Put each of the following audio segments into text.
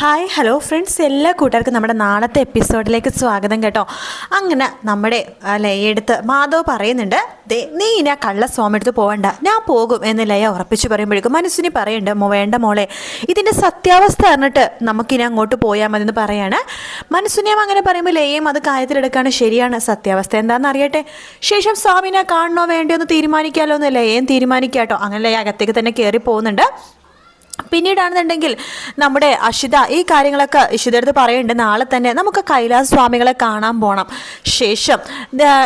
Hi hello friends എല്ലാ കൂട്ടുകാർക്കും നമ്മുടെ നാളത്തെ എപ്പിസോഡിലേക്ക് സ്വാഗതം കേട്ടോ. അങ്ങനെ നമ്മുടെ ലയയെടുത്ത് മാധവ് പറയുന്നുണ്ട് ദേ നീ ഇനി ആ കള്ള സ്വാമി പോകണ്ട ഞാൻ പോകും എന്ന് ലയ ഉറപ്പിച്ചു പറയുമ്പോഴേക്കും മനസ്സിനി പറയുന്നുണ്ട് വേണ്ട മോളെ. ഇതിന്റെ സത്യാവസ്ഥ അറിഞ്ഞിട്ട് നമുക്കിനി അങ്ങോട്ട് പോയാൽ മതി എന്ന് പറയാണ് മനസ്സുനിയം അങ്ങനെ പറയുമ്പോൾ ലയയും അത് കാര്യത്തിലെടുക്കാണ് ശരിയാണ്. സത്യാവസ്ഥ എന്താണെന്ന് അറിയട്ടെ? ശേഷം സ്വാമിനെ കാണണോ വേണ്ടോ എന്ന് തീരുമാനിക്കാമല്ലോ എന്ന് ലയയും തീരുമാനിക്കാട്ടോ. അങ്ങനെ ലയ അകത്തേക്ക് തന്നെ കയറി പോകുന്നുണ്ട്. പിന്നീടാണെന്നുണ്ടെങ്കിൽ നമ്മുടെ അഷിത ഈ കാര്യങ്ങളൊക്കെ ഇഷിതയുടെ അടുത്ത് പറയുന്നുണ്ട്. നാളെ തന്നെ നമുക്ക് കൈലാസ് സ്വാമികളെ കാണാൻ പോകണം ശേഷം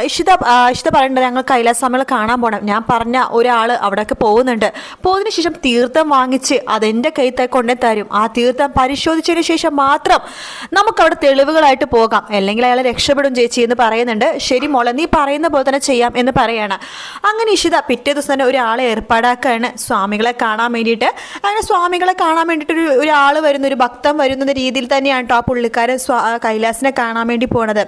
ഇഷിത ഇഷിത പറയുന്നുണ്ട് ഞങ്ങൾ കൈലാസ് സ്വാമികളെ കാണാൻ പോകണം ഞാൻ പറഞ്ഞ ഒരാൾ അവിടെയൊക്കെ പോകുന്നുണ്ട്. പോകുന്നതിന് ശേഷം തീർത്ഥം വാങ്ങിച്ച് അതെന്റെ കയ്യിൽ കൊണ്ടേ തരും. ആ തീർത്ഥം പരിശോധിച്ചതിന് ശേഷം മാത്രം നമുക്കവിടെ തെളിവുകളായിട്ട് പോകാം. അല്ലെങ്കിൽ അയാൾ രക്ഷപ്പെടും ചേച്ചി എന്ന് പറയുന്നുണ്ട്. ശരി മോളെ നീ പറയുന്ന പോലെ തന്നെ ചെയ്യാം എന്ന് പറയാണ്. അങ്ങനെ ഇഷിത പിറ്റേ ദിവസം തന്നെ ഒരാളെ ഏർപ്പാടാക്കുകയാണ് സ്വാമികളെ കാണാൻ വേണ്ടിയിട്ട്. അങ്ങനെ സ്വാമികളെ കാണാൻ വേണ്ടിട്ട് ഒരു ഒരാൾ വരുന്ന ഒരു ഭക്തൻ വരുന്ന രീതിയിൽ തന്നെയാണ് കേട്ടോ ആ പുള്ളിക്കാരൻ സ്വാ കൈലാസിനെ കാണാൻ വേണ്ടി പോണത്.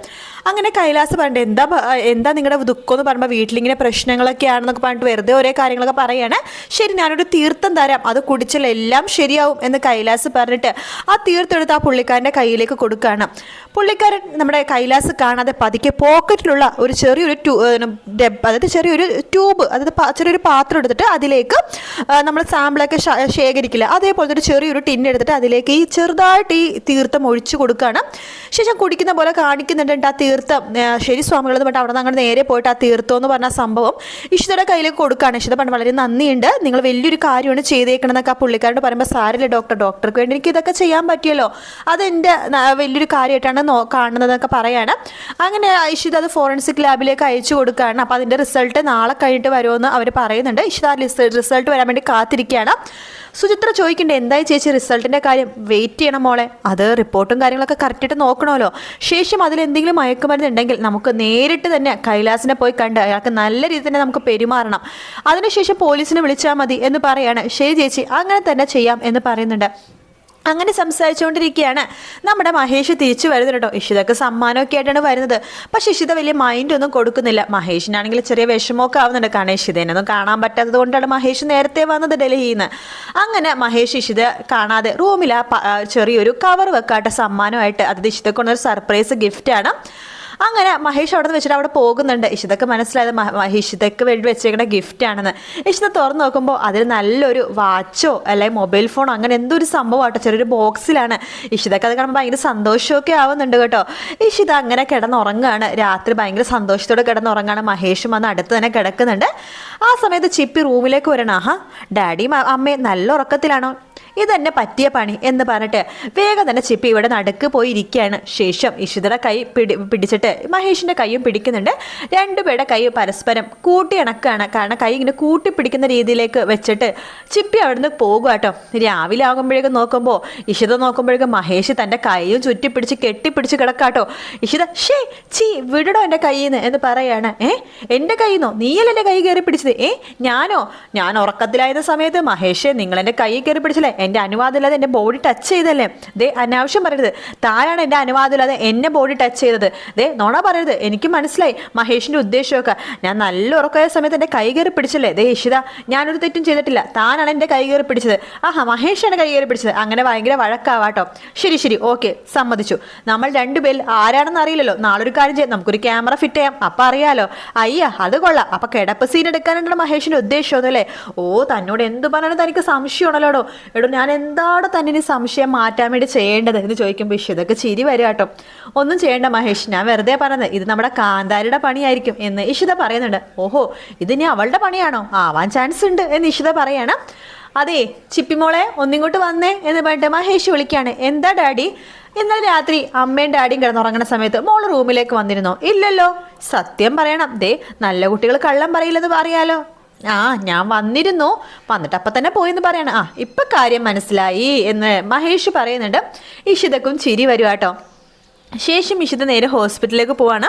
അങ്ങനെ കൈലാസ് പറഞ്ഞിട്ട് എന്താ എന്താ നിങ്ങളുടെ ദുഃഖം എന്ന് പറയുമ്പോൾ വീട്ടിലിങ്ങനെ പ്രശ്നങ്ങളൊക്കെ ആണെന്നൊക്കെ പറഞ്ഞിട്ട് വെറുതെ ഓരോ കാര്യങ്ങളൊക്കെ പറയാണ്. ശരി ഞാനൊരു തീർത്ഥം തരാം. അത് കുടിച്ചാൽ എല്ലാം ശരിയാവും എന്ന് കൈലാസ് പറഞ്ഞിട്ട് ആ തീർത്ഥം എടുത്ത് ആ പുള്ളിക്കാരന്റെ കയ്യിലേക്ക് കൊടുക്കുകയാണ് പുള്ളിക്കാരൻ നമ്മുടെ കൈലാസ് കാണാതെ പതുക്കെ പോക്കറ്റിലുള്ള ഒരു ചെറിയൊരു ട്യൂ അതായത് ചെറിയൊരു ട്യൂബ് അതായത് ചെറിയൊരു പാത്രം എടുത്തിട്ട് അതിലേക്ക് നമ്മൾ സാമ്പിളൊക്കെ ശ- ശേഖരിക്കില്ല അതേപോലത്തെ ഒരു ചെറിയൊരു ടിൻ എടുത്തിട്ട് അതിലേക്ക് ഈ ചെറുതായിട്ട് ഈ തീർത്ഥം ഒഴിച്ചു കൊടുക്കുകയാണ് ശേഷം കുടിക്കുന്ന പോലെ കാണിക്കുന്നുണ്ട് ആ തീർത്ഥം. ശരി സ്വാമികൾ എന്ന് പറഞ്ഞാൽ അവിടെ നിന്ന് അങ്ങനെ നേരെ പോയിട്ട് ആ തീർത്ഥം എന്ന് പറഞ്ഞ സംഭവം ഇഷിതയുടെ കയ്യിലേക്ക് കൊടുക്കുകയാണ് ഇഷിത പറഞ്ഞു വളരെ നന്ദിയുണ്ട്. നിങ്ങൾ വലിയൊരു കാര്യമാണ് ചെയ്തേക്കണമെന്നൊക്കെ ആ പുള്ളിക്കാരോട് പറയുമ്പോൾ സാരില്ല ഡോക്ടർ ഡോക്ടർക്ക് വേണ്ടി എനിക്ക് ഇതൊക്കെ ചെയ്യാൻ പറ്റിയല്ലോ. അതെന്റെ വലിയൊരു കാര്യമായിട്ടാണ് നോ കാണുന്നതെന്നൊക്കെ പറയാണ്. അങ്ങനെ ഇഷിത അത് ഫോറൻസിക് ലാബിലേക്ക് അയച്ചു കൊടുക്കുകയാണ് അപ്പോൾ അതിന്റെ റിസൾട്ട് നാളെ കഴിഞ്ഞിട്ട് വരുമെന്ന് അവർ പറയുന്നുണ്ട്. ഇഷിത റിസൾട്ട് വരാൻ വേണ്ടി കാത്തിരിക്കുകയാണ്. സുചിത്ര ചോദിക്കണ്ടേ എന്തായി ചേച്ചി റിസൾട്ടിന്റെ കാര്യം? വെയിറ്റ് ചെയ്യണം മോളെ. അത് റിപ്പോർട്ടും കാര്യങ്ങളൊക്കെ കറക്റ്റായിട്ട് നോക്കണമല്ലോ. ശേഷം അതിൽ എന്തെങ്കിലും മയക്കുമരുന്നുണ്ടെങ്കിൽ നമുക്ക് നേരിട്ട് തന്നെ കൈലാസിനെ പോയി കണ്ട് അയാൾക്ക് നല്ല രീതിയിൽ തന്നെ നമുക്ക് പെരുമാറണം. അതിനുശേഷം പോലീസിനെ വിളിച്ചാൽ മതി എന്ന് പറയാണ്. ശരി ചേച്ചി അങ്ങനെ തന്നെ ചെയ്യാം എന്ന് പറയുന്നുണ്ട്. അങ്ങനെ സംസാരിച്ചുകൊണ്ടിരിക്കുകയാണ്. നമ്മുടെ മഹേഷ് തിരിച്ചു വരുന്നത് കേട്ടോ. ഇഷിതക്ക് സമ്മാനമൊക്കെ ആയിട്ടാണ് വരുന്നത്. പക്ഷെ ഇഷിത വലിയ മൈൻഡ് ഒന്നും കൊടുക്കുന്നില്ല. മഹേഷിനാണെങ്കിൽ ചെറിയ വിഷമമൊക്കെ ആവുന്നുണ്ട്. കാരണം ഇഷിതേനൊന്നും കാണാൻ പറ്റാത്തത് കൊണ്ടാണ് മഹേഷ് നേരത്തെ വന്നത് ഡൽഹിയിൽ നിന്ന് അങ്ങനെ മഹേഷ് ഇഷിത കാണാതെ റൂമിൽ ആ ചെറിയൊരു കവർ വെക്കാട്ട സമ്മാനമായിട്ട്. അത് ഇഷിതക്കൊണ്ടൊരു സർപ്രൈസ് ഗിഫ്റ്റാണ് അങ്ങനെ മഹേഷ് അവിടെ നിന്ന് വെച്ചിട്ട് അവിടെ പോകുന്നുണ്ട്. ഇഷിതക്ക് മനസ്സിലായത് മഹേഷ് വേണ്ടി വെച്ചേക്കുന്ന ഗിഫ്റ്റ് ആണെന്ന്. ഇഷിത തുറന്ന് നോക്കുമ്പോൾ അതിൽ നല്ലൊരു വാച്ചോ അല്ലെങ്കിൽ മൊബൈൽ ഫോണോ അങ്ങനെ എന്തോ ഒരു സംഭവമാട്ടോ. ചെറിയൊരു ബോക്സിലാണ്. ഇഷിതക്ക് അത് കാണുമ്പോൾ ഭയങ്കര സന്തോഷമൊക്കെ ആവുന്നുണ്ട് കേട്ടോ. ഇഷിത അങ്ങനെ കിടന്നുറങ്ങുകയാണ് രാത്രി ഭയങ്കര സന്തോഷത്തോടെ കിടന്നുറങ്ങാണ്. മഹേഷും വന്ന് അടുത്ത് തന്നെ കിടക്കുന്നുണ്ട്. ആ സമയത്ത് ചിപ്പി റൂമിലേക്ക് വരണം. ആഹാ ഡാഡിയും അമ്മയും നല്ല ഉറക്കത്തിലാണോ? ഇതെന്നെ പറ്റിയ പണി എന്ന് പറഞ്ഞിട്ട് വേഗം തന്നെ ചിപ്പി ഇവിടെ നടുക്ക് പോയി ഇരിക്കുകയാണ് ശേഷം ഇഷിതയുടെ കൈ പിടി പിടിച്ചിട്ട് മഹേഷിന്റെ കൈയും പിടിക്കുന്നുണ്ട്. രണ്ടുപേരുടെ കൈ പരസ്പരം കൂട്ടി ഇണക്കുകയാണ് കാരണം കൈ ഇങ്ങനെ കൂട്ടി പിടിക്കുന്ന രീതിയിലേക്ക് വെച്ചിട്ട് ചിപ്പി അവിടുന്ന് പോകുക കേട്ടോ രാവിലെ ആകുമ്പോഴേക്കും നോക്കുമ്പോൾ ഇഷിത നോക്കുമ്പോഴേക്കും മഹേഷ് തന്റെ കൈയും ചുറ്റിപ്പിടിച്ച് കെട്ടിപ്പിടിച്ച് കിടക്കാട്ടോ ഇഷിത ഷേ ചീ വിടടോ എന്റെ കയ്യിൽ നിന്ന് എന്ന് പറയാണ്. ഏ എന്റെ കയ്യിൽ നിന്നോ നീയല്ലേ എന്റെ കൈ കയറി പിടിച്ചത്? ഏ ഞാനോ? ഞാൻ ഉറക്കത്തിലായിരുന്ന സമയത്ത് മഹേഷ് നിങ്ങൾ എന്റെ കൈ കയറി പിടിച്ചില്ലേ? എന്റെ അനുവാദം ഇല്ലാതെ എന്റെ ബോഡി ടച്ച് ചെയ്തല്ലേ? ദേ അനാവശ്യം പറയരുത്. താനാണ് എന്റെ അനുവാദം ഇല്ലാതെ എന്നെ ബോഡി ടച്ച് ചെയ്തത്. ദേ നോണ പറയരുത്. എനിക്ക് മനസ്സിലായി മഹേഷിന്റെ ഉദ്ദേശമൊക്കെ. ഞാൻ നല്ല ഉറക്കമായ സമയത്ത് എന്റെ കൈ കയറി പിടിച്ചല്ലേ? ദേ ഇഷിത ഞാനൊരു തെറ്റും ചെയ്തിട്ടില്ല. താനാണ് എന്റെ കൈ കയറി പിടിച്ചത്. ആഹാ മഹേഷാണ് കൈ കയറി പിടിച്ചത്. അങ്ങനെ ഭയങ്കര വഴക്കാവാട്ടോ. ശരി ശരി. ഓക്കെ സമ്മതിച്ചു. നമ്മൾ രണ്ടുപേരിൽ ആരാണെന്ന് അറിയില്ലല്ലോ. നാളൊരു കാര്യം ചെയ്യാം. നമുക്കൊരു ക്യാമറ ഫിറ്റ് ചെയ്യാം. അപ്പം അറിയാലോ. അയ്യ അത് കൊള്ളാം. അപ്പം കിടപ്പ് സീൻ എടുക്കാനാണ് മഹേഷിന്റെ ഉദ്ദേശമൊന്നുമല്ലേ? ഓ തന്നോട് എന്ത് പറഞ്ഞാലും തനിക്ക് സംശയമാണല്ലോടോ. എടോ ഞാൻ എന്താണ് തന്നെ ഇനി സംശയം മാറ്റാൻ വേണ്ടി ചെയ്യേണ്ടത് എന്ന് ചോദിക്കുമ്പോൾ ഇഷിതൊക്കെ ചിരി വരും കേട്ടോ. ഒന്നും ചെയ്യേണ്ട മഹേഷ് ഞാൻ വെറുതെ പറഞ്ഞത് ഇത് നമ്മുടെ കാന്താരിയുടെ പണിയായിരിക്കും എന്ന് ഇഷിത പറയുന്നുണ്ട്. ഓഹോ ഇതിനി അവളുടെ പണിയാണോ? ആവാൻ ചാൻസ് ഉണ്ട് എന്ന് ഇഷിത പറയാണ്. അതെ ചിപ്പിമോളെ ഒന്നിങ്ങോട്ട് വന്നേ എന്ന് പറഞ്ഞിട്ട് മഹേഷ് വിളിക്കുകയാണ് എന്താ ഡാഡി? ഇന്നലെ രാത്രി അമ്മയും ഡാഡിയും കിടന്നുറങ്ങുന്ന സമയത്ത് മോൾ റൂമിലേക്ക് വന്നിരുന്നോ. ഇല്ലല്ലോ സത്യം പറയണം. ദേ നല്ല കുട്ടികൾ കള്ളം പറയില്ലെന്ന് പറയാലോ. ആ ഞാൻ വന്നിരുന്നു. വന്നിട്ട് അപ്പം തന്നെ പോയെന്ന് പറയണം. ആ ഇപ്പം കാര്യം മനസ്സിലായി എന്ന് മഹേഷ് പറയുന്നുണ്ട്. ഇഷിതക്കും ചിരി വരും കേട്ടോ ശേഷം ഇഷിത നേരെ ഹോസ്പിറ്റലിലേക്ക് പോവാണ്.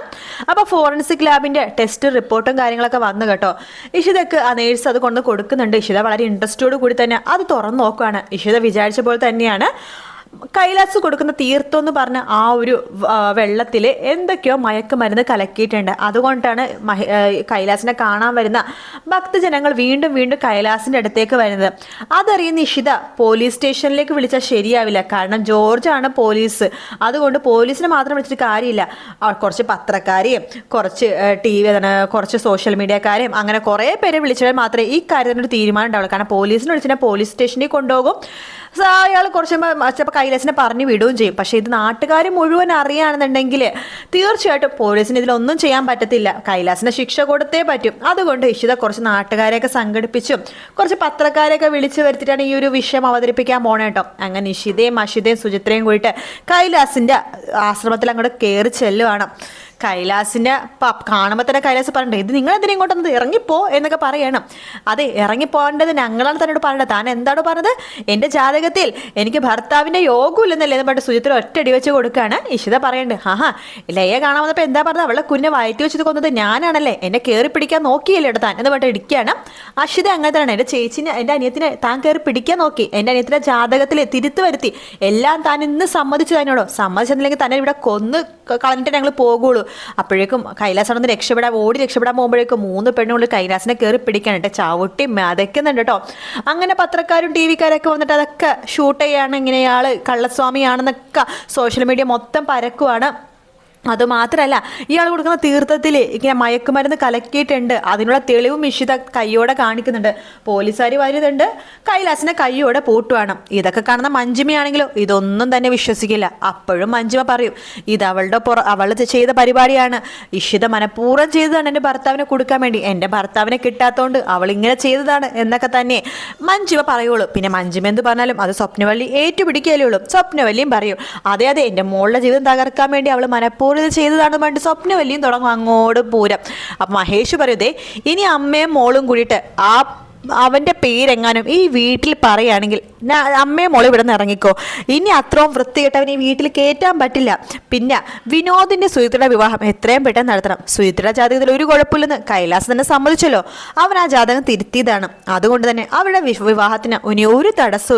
അപ്പോൾ ഫോറൻസിക് ലാബിന്റെ ടെസ്റ്റ് റിപ്പോർട്ടും കാര്യങ്ങളൊക്കെ വന്നു കേട്ടോ. ഇഷിതക്ക് ആ നേഴ്സ് അത് കൊണ്ട് കൊടുക്കുന്നുണ്ട്. ഇഷിത വളരെ ഇൻട്രസ്റ്റോട് കൂടി തന്നെ അത് തുറന്നു നോക്കുകയാണ് ഇഷിത വിചാരിച്ച പോലെ തന്നെയാണ്. കൈലാസ് കൊടുക്കുന്ന തീർത്ഥം എന്ന് പറഞ്ഞ ആ ഒരു വെള്ളത്തിൽ എന്തൊക്കെയോ മയക്കുമരുന്ന് കലക്കിയിട്ടുണ്ട്. അതുകൊണ്ടാണ് കൈലാസിനെ കാണാൻ വരുന്ന ഭക്തജനങ്ങൾ വീണ്ടും വീണ്ടും കൈലാസിന്റെ അടുത്തേക്ക് വരുന്നത്. അതറിയുന്ന ഇഷിത പോലീസ് സ്റ്റേഷനിലേക്ക് വിളിച്ചാൽ ശരിയാവില്ല. കാരണം ജോർജാണ് പോലീസ്. അതുകൊണ്ട് പോലീസിനെ മാത്രം വിളിച്ചിട്ട് കാര്യമില്ല. കുറച്ച് പത്രക്കാരെയും കുറച്ച് ടി വി കുറച്ച് സോഷ്യൽ മീഡിയക്കാരെയും അങ്ങനെ കുറേ പേരെ വിളിച്ചാൽ മാത്രമേ ഈ കാര്യത്തിനൊരു തീരുമാനം ഉണ്ടാവുള്ളൂ. കാരണം പോലീസിനെ വിളിച്ചാൽ പോലീസ് സ്റ്റേഷനിൽ കൊണ്ടുപോകും. അയാൾ കുറച്ച് ചിലപ്പോൾ കൈലാസിനെ പറഞ്ഞു വിടുകയും ചെയ്യും. പക്ഷേ ഇത് നാട്ടുകാർ മുഴുവൻ അറിയുകയാണെന്നുണ്ടെങ്കിൽ തീർച്ചയായിട്ടും പോലീസിന് ഇതിലൊന്നും ചെയ്യാൻ പറ്റത്തില്ല. കൈലാസിന് ശിക്ഷ കൊടുത്തേ പറ്റും. അതുകൊണ്ട് ഇഷിത കുറച്ച് നാട്ടുകാരെയൊക്കെ സംഘടിപ്പിച്ചും കുറച്ച് പത്രക്കാരെയൊക്കെ വിളിച്ചു വരുത്തിയിട്ടാണ് ഈ ഒരു വിഷയം അവതരിപ്പിക്കാൻ പോണേ കേട്ടോ അങ്ങനെ ഇഷിതയും അഷിതയും സുചിത്രയും കൂടിയിട്ട് കൈലാസിന്റെ ആശ്രമത്തിൽ അങ്ങോട്ട് കയറി ചെല്ലുവാണ്. കൈലാസിന്റെ കാണുമ്പോൾ തന്നെ കൈലാസ് പറയണ്ടേ ഇത് നിങ്ങൾ എന്തിനാ ഇങ്ങോട്ടൊന്ന് ഇറങ്ങിപ്പോ എന്നൊക്കെ പറയണം. അതെ ഇറങ്ങിപ്പോകേണ്ടത് ഞങ്ങളാണ് തന്നോട് പറയേണ്ടത് താൻ എന്താണ് പറഞ്ഞത്? എന്റെ ജാതകത്തിൽ എനിക്ക് ഭർത്താവിന്റെ യോഗമില്ലെന്നല്ലേ എന്ന് പറഞ്ഞിട്ട് സുജിത്തിൽ ഒറ്റടി വെച്ച് കൊടുക്കുകയാണ്. ഇഷിത പറയണ്ട് ആഹാ ലയ കാണാൻ വന്നപ്പോൾ എന്താ പറഞ്ഞത്? അവളെ കുഞ്ഞെ വയറ്റി വെച്ചത് കൊന്നത് ഞാനാണല്ലേ. എന്നെ കയറി പിടിക്കാൻ നോക്കിയല്ലേ ഇവിടെ താൻ എന്ന് പറഞ്ഞിട്ട് ഇടിക്കുകയാണ്. അഷിത അങ്ങനെ തന്നെയാണ്. എന്റെ ചേച്ചിനെ എന്റെ അനിയത്തിനെ താൻ കയറി പിടിക്കാൻ നോക്കി. എന്റെ അനിയത്തിന്റെ ജാതകത്തിൽ തിരുത്തു വരുത്തി. എല്ലാം താൻ ഇന്ന് സമ്മതിച്ചു തന്നോടോ സമ്മതിച്ചെന്നില്ലെങ്കിൽ തന്നെ ഇവിടെ കൊന്ന് കളഞ്ഞിട്ട് ഞങ്ങൾ പോകുള്ളൂ അപ്പോഴേക്കും കൈലാസം ഒന്ന് രക്ഷപ്പെടാൻ ഓടി രക്ഷപ്പെടാൻ പോകുമ്പോഴേക്കും മൂന്ന് പെണ്ണുകൾ കൈലാസിനെ കയറി പിടിക്കാനായിട്ട് ചവിട്ടി മതയ്ക്കുന്നുണ്ട് കേട്ടോ. അങ്ങനെ പത്രക്കാരും ടി വിക്കാരൊക്കെ വന്നിട്ട് അതൊക്കെ ഷൂട്ട് ചെയ്യാണ് ഇങ്ങനെയാൾ കള്ളസ്വാമിയാണെന്നൊക്കെ സോഷ്യൽ മീഡിയ മൊത്തം പരക്കുവാണ്. അതുമാത്രമല്ല ഇയാൾ കൊടുക്കുന്ന തീർത്ഥത്തിൽ ഇങ്ങനെ മയക്കുമരുന്ന് കലക്കിയിട്ടുണ്ട്. അതിനുള്ള തെളിവും ഇഷിത കയ്യോടെ കാണിക്കുന്നുണ്ട്. പോലീസുകാർ വരുന്നുണ്ട്. കൈലാസിനെ കയ്യോടെ പൂട്ടുവാണ്. ഇതൊക്കെ കാണുന്ന മഞ്ജിമയാണെങ്കിലോ ഇതൊന്നും തന്നെ വിശ്വസിക്കില്ല. അപ്പോഴും മഞ്ജിമ പറയും ഇത് അവളുടെ പുറ അവൾ ചെയ്ത പരിപാടിയാണ്. ഇഷിത മനഃപൂർവം ചെയ്തതാണ് എന്റെ ഭർത്താവിനെ കൊടുക്കാൻ വേണ്ടി. എന്റെ ഭർത്താവിനെ കിട്ടാത്തതുകൊണ്ട് അവൾ ഇങ്ങനെ ചെയ്തതാണ് എന്നൊക്കെ തന്നെ മഞ്ജിമ പറയുള്ളൂ. പിന്നെ മഞ്ജിമ എന്ത് പറഞ്ഞാലും അത് സ്വപ്നവല്ലി ഏറ്റുപിടിക്കുകയല്ലേ ഉള്ളൂ. സ്വപ്നവല്ലിയും പറയും അതെ അതെ എന്റെ മോളുടെ ജീവിതം തകർക്കാൻ വേണ്ടി അവൾ മനഃപൂർവം ഇത് ചെയ്തതാണ് പണ്ട് സ്വപ്നവല്ലിയും തുടങ്ങും. അങ്ങോട്ട് പൂരം. അപ്പം മഹേഷ് പറയുതേ ഇനി അമ്മയും മോളും കൂടിയിട്ട് ആ അവന്റെ പേരെങ്ങാനും ഈ വീട്ടിൽ പറയുകയാണെങ്കിൽ അമ്മയും മോളെ ഇവിടെ നിന്ന് ഇറങ്ങിക്കോ. ഇനി അത്രയും വൃത്തികെട്ടവൻ വീട്ടിൽ കയറ്റാൻ പറ്റില്ല. പിന്നെ വിനോദിന്റെ സുഹിത്രയുടെ വിവാഹം എത്രയും പെട്ടെന്ന് നടത്തണം. സുഹിത്രയുടെ ജാതകത്തിൽ ഒരു കുഴപ്പമില്ലെന്ന് കൈലാസ് തന്നെ സമ്മതിച്ചല്ലോ. അവൻ ആ ജാതകം തിരുത്തിയതാണ്. അതുകൊണ്ട് തന്നെ അവരുടെ വിവാഹത്തിന് ഇനി ഒരു തടസ്സവും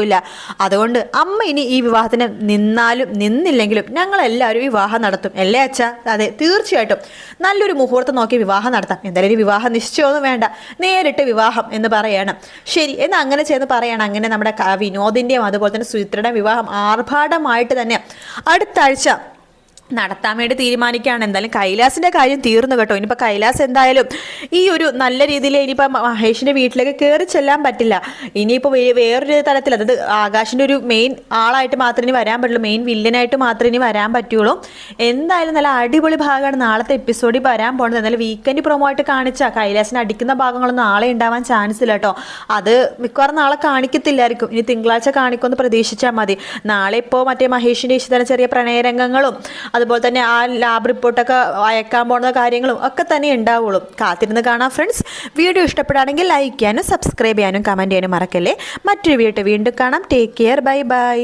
അതുകൊണ്ട് അമ്മ ഇനി ഈ വിവാഹത്തിന് നിന്നാലും നിന്നില്ലെങ്കിലും ഞങ്ങൾ എല്ലാവരും വിവാഹം നടത്തും. അല്ലേ അച്ഛ? അതെ തീർച്ചയായിട്ടും. നല്ലൊരു മുഹൂർത്തം നോക്കി വിവാഹം നടത്താം. എന്തായാലും ഒരു വിവാഹം നിശ്ചയമൊന്നും വേണ്ട. നേരിട്ട് വിവാഹം എന്ന് പറയണം. ശരി എന്ന് അങ്ങനെ ചെയ്ത് പറയണം. അങ്ങനെ നമ്മുടെ ക- വിനോദിന്റെയും അതുപോലെ തന്നെ സുചിത്രയുടെയും വിവാഹം ആർഭാടമായിട്ട് തന്നെ അടുത്ത ആഴ്ച നടത്താൻ വേണ്ടി തീരുമാനിക്കുകയാണ്. എന്തായാലും കൈലാസിന്റെ കാര്യം തീർന്നു കേട്ടോ. ഇനിയിപ്പോൾ കൈലാസ് എന്തായാലും ഈ ഒരു നല്ല രീതിയിൽ ഇനിയിപ്പോൾ മഹേഷിന്റെ വീട്ടിലേക്ക് കയറി ചെല്ലാൻ പറ്റില്ല. ഇനിയിപ്പോൾ വേറൊരു തലത്തിൽ അതായത് ആകാശിന്റെ ഒരു മെയിൻ ആളായിട്ട് മാത്രമേ ഇനി വരാൻ പറ്റുള്ളൂ. മെയിൻ വില്ലനായിട്ട് മാത്രമേ ഇനി വരാൻ പറ്റുള്ളൂ. എന്തായാലും നല്ല അടിപൊളി ഭാഗമാണ് നാളത്തെ എപ്പിസോഡിൽ വരാൻ പോകുന്നത് എന്നാലും വീക്കെൻഡ് പ്രൊമോ ആയിട്ട് കാണിച്ച. കൈലാസിന് അടിക്കുന്ന ഭാഗങ്ങളൊന്നും നാളെ ഉണ്ടാവാൻ ചാൻസ് ഇല്ല കേട്ടോ. അത് മിക്കവാറും നാളെ കാണിക്കത്തില്ലായിരിക്കും. ഇനി തിങ്കളാഴ്ച കാണിക്കുമെന്ന് പ്രതീക്ഷിച്ചാൽ മതി. നാളെ ഇപ്പോൾ മറ്റേ മഹേഷിന്റെ ഇഷ്ടത്തിന് ചെറിയ പ്രണയരംഗങ്ങളും അതുപോലെ തന്നെ ആ ലാബ് റിപ്പോർട്ടൊക്കെ അയക്കാൻ പോകുന്ന കാര്യങ്ങളും ഒക്കെ തന്നെ ഉണ്ടാവുള്ളൂ. കാത്തിരുന്ന് കാണാം ഫ്രണ്ട്സ് വീഡിയോ ഇഷ്ടപ്പെടുകയാണെങ്കിൽ ലൈക്ക് ചെയ്യാനും സബ്സ്ക്രൈബ് ചെയ്യാനും കമന്റ് ചെയ്യാനും മറക്കല്ലേ. മറ്റൊരു വീഡിയോ വീണ്ടും കാണാം. Take care bye bye